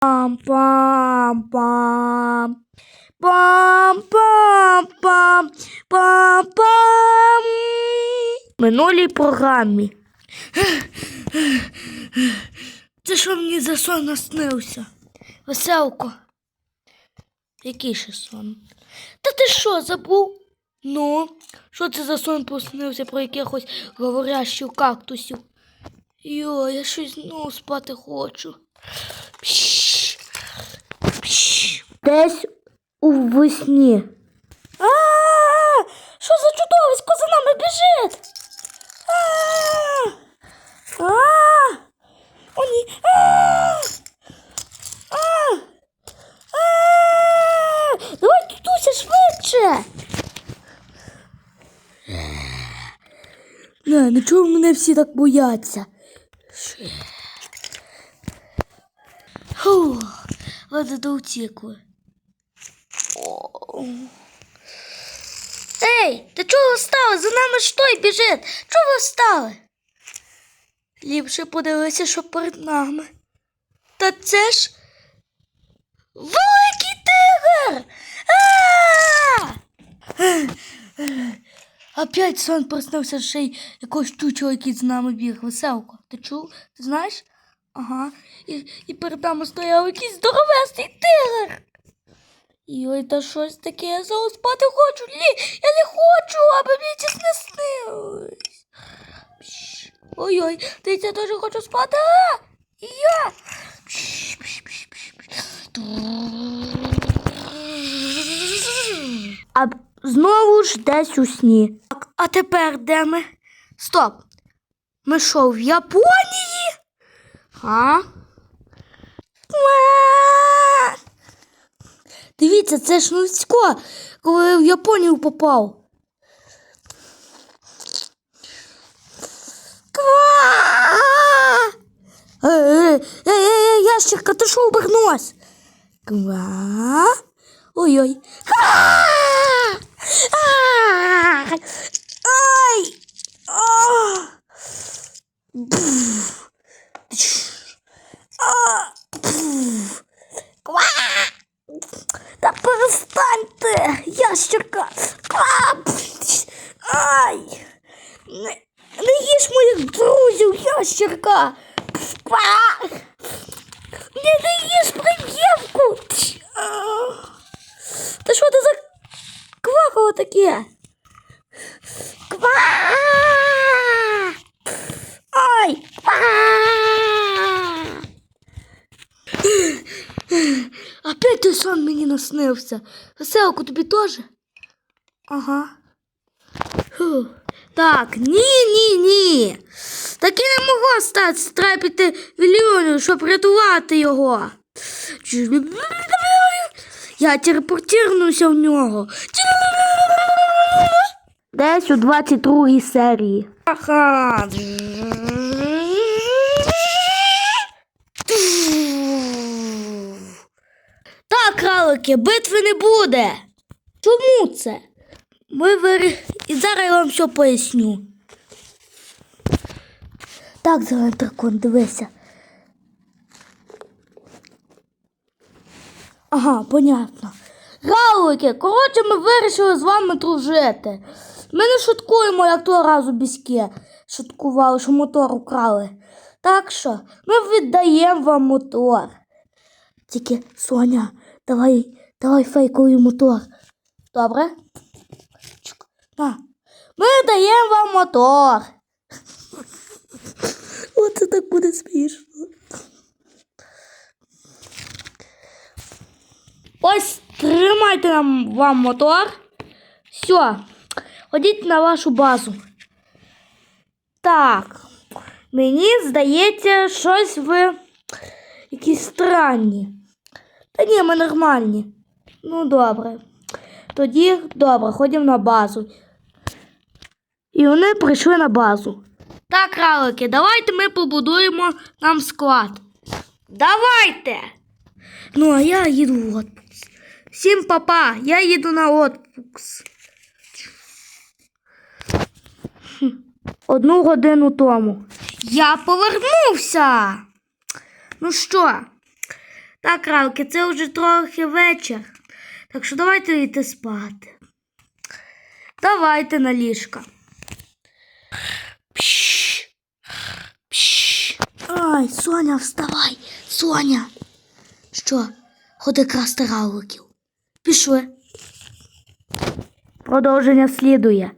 Пам-пам-пам. Пам-пам-пам. Пам-пам. Минулій програмі. Це що мені за сон наснився? Веселко. Який ще сон? Та ти що, забув? Ну, що це за сон проснився про якихось говорящих кактусів? Йо, я щось знову спати хочу. Десь у весні. А, що за чудовисько за нами біжить? А, а, о ні. А, а, а, давай, тутуся, швидше. Не, ну чого мене всі так бояться? Фу, ладно, до утекли. Ей, ти чого встали? За нами ж той біжить. Чого встали? Ліпше подивися, що перед нами. Та це ж великий тигр! Опять сон проснувся ще й якогось чучого, який з нами біг. Веселко. Ти чув? Ти знаєш? Ага. І, і перед нами стояв якийсь здоровезний тигр. Йой, та щось таке, я зараз спати хочу. Ні, я не хочу, аби мені це не снилось. Ой-ой, ти я теж хочу спати. А, і я. А знову ж десь у сні. Так, а тепер де ми? Стоп. Ми що, в Японії? А? Дивіться, це ж Нуцько, коли в Японію попав. Ква! Ей, ей, ей, ей, ящерка, ти що обернулась? Ква! Ой-ой. А! А! Ай! А! Бф! Тш! А! Бф! Ква! Та перестаньте, ящерка. Ай! Не, не їж моїх друзів, ящерка. Не, не їж приємку. Та що це за квакало таке? Ква! Ай! Ква! Той сон мені наснився. Веселку тобі теж? Ага. Фу. Так, ні, ні, ні. Таке не могло статися. Треба піти щоб рятувати його. Я телепортирнуся в нього. Десь у 22 серії. Ага. Так, битви не буде. Чому це? Ми вир... І зараз я вам все поясню. Так, зелений дракон, дивися. Ага, понятно. Галики, коротше, ми вирішили з вами дружити. Ми не шуткуємо, як того разу біськи шуткували, що мотор украли. Так що ми віддаємо вам мотор. Тільки, Соня, давай, давай фейковий мотор. Добре? На. Ми даємо вам мотор. Оце так буде смішно. Ось тримайте нам вам мотор. Все, ходіть на вашу базу. Так, мені здається, щось ви якісь странні. Та ні, ми нормальні. Ну, добре. Тоді добре, ходімо на базу. І вони прийшли на базу. Так, кралики, давайте ми побудуємо нам склад. Давайте! Ну, а я їду в отпуск. Всім папа, я їду на отпуск. Одну годину тому. Я повернувся. Ну що, Так, кралки, це вже трохи вечір. Так що давайте йти спати. Давайте на ліжка. Пш, пш. Ай, Соня, вставай, Соня. Що, ходи красти равликів. Пішли. Продовження слідує.